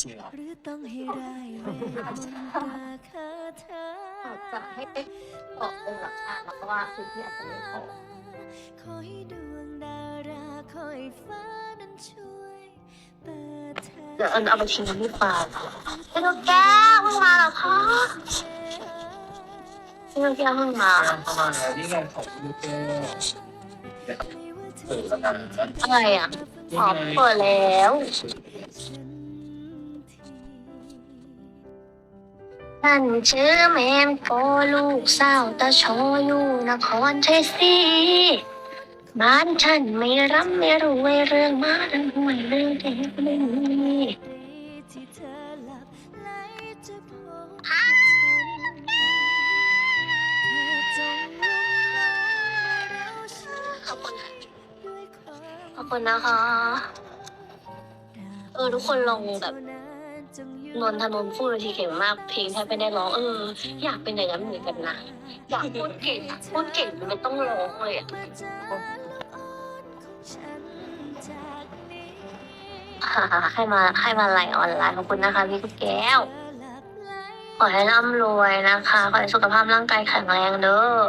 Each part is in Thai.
จริงเหรอหรือต้องให้ได้เวทมนต์ตราคาถาอาจจะให้เกาะองค์หลักฐานเพราะว่าพื้นที่อาจจะไม่พอขอให้ดวงดาราคอยฟ้านั้นช่วยเปิดทางเดี๋ยวเอิญเอาไปชิมที่ปากพี่ลูกแก้วเพิ่งมาเหรอคะพี่ลูกแก้วเพิ่งมาเข้ามาแล้วนี่ไงของลูกแก้วเปิดแล้วนะอะไรอะอ๋อเปิดแล้ว ท่านชื่อแมนโกลูกสาวตาชอยู่นครชัยศรีบ้านฉันไม่ร่ำไม่รวยเรื่องมาดันห่วยเรื่องแก่ไม่มีที่เธอหลับไหลจะพบกับฉันเลงลงมาเราฉันขอบคุณค่ะด้วยขอบคุณนะคะ เออ ทุกคนลองแบบ นนทนนท์พูดทีเก่งมากเพลงแทบไม่ได้ร้องเออ อยากเป็นอย่างนั้นเหมือนกันนะอยากพูดเก่งอะพูดเก่งมันไม่ต้องร้องเลยอะให้มาให้มาไลน์ออนไลน์ขอบคุณนะคะพี่ลูกแก้ว ขอให้ร่ำรวยนะคะ ขอให้สุขภาพร่างกายแข็งแรงเด้อ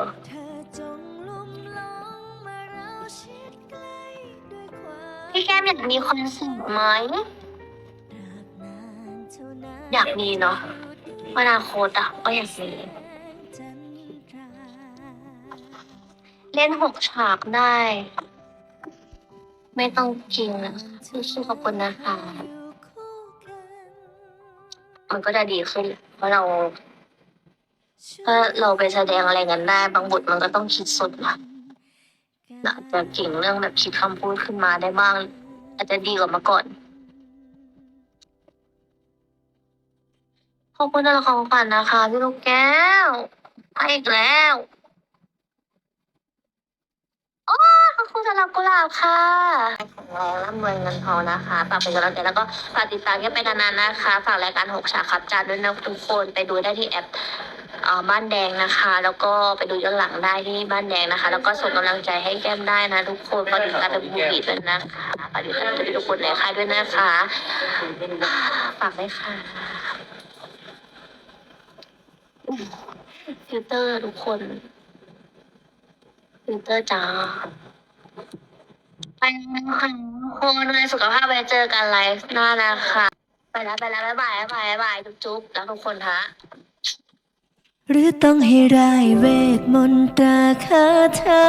พี่แก้มอยากมีคอนเสิร์ตไหม อยากมีเนาะอนาคตอะก็อยากมีเล่นหกฉากได้ ไม่ต้องกินนะสู้ๆขอบคุณนะคะมันก็จะดีขึ้น เพราะเราถ้าเราไปแสดงอะไรกันได้ บางบทมันก็ต้องคิดสดนะอาจจะเก่งเรื่องแบบคิดคำพูดขึ้นมาได้บ้าง อาจจะดีกว่าเมื่อก่อน ขอบคุณสำหรับของขวัญนะคะพี่ลูกแก้วไปอีกแล้วโอ้ขอบคุณสำหรับกุหลาบค่ะของเราร่ำรวยเงินทองนะคะฝากเป็นกำลังใจแล้วก็ฝากติดตามกันไปนานๆนะคะ ฝากรายการหกฉากครับจานด้วยนะทุกคนไปดูได้ที่แอปอบ้านแดงนะคะ แล้วก็ไปดูย้อนหลังได้ที่บ้านแดงนะคะ แล้วก็ส่งกำลังใจให้แก้มได้นะ ทุกคนฝากติดตามบูบีด้วยนะคะฝากติดตามทุกคนในค่ายด้วยนะคะฝากด้วยค่ะ ฟิลเตอร์ทุกคน ฟิลเตอร์จ้าไปนะคะคนในสุขภาพไปเจอกันไลฟ์หน้านะคะ ไปแล้วไปแล้วบ๊ายบายบ๊ายบายบ๊ายบายจุ๊บๆแล้วทุกคนฮะหรือต้องให้ได้เวทมนตราคาถา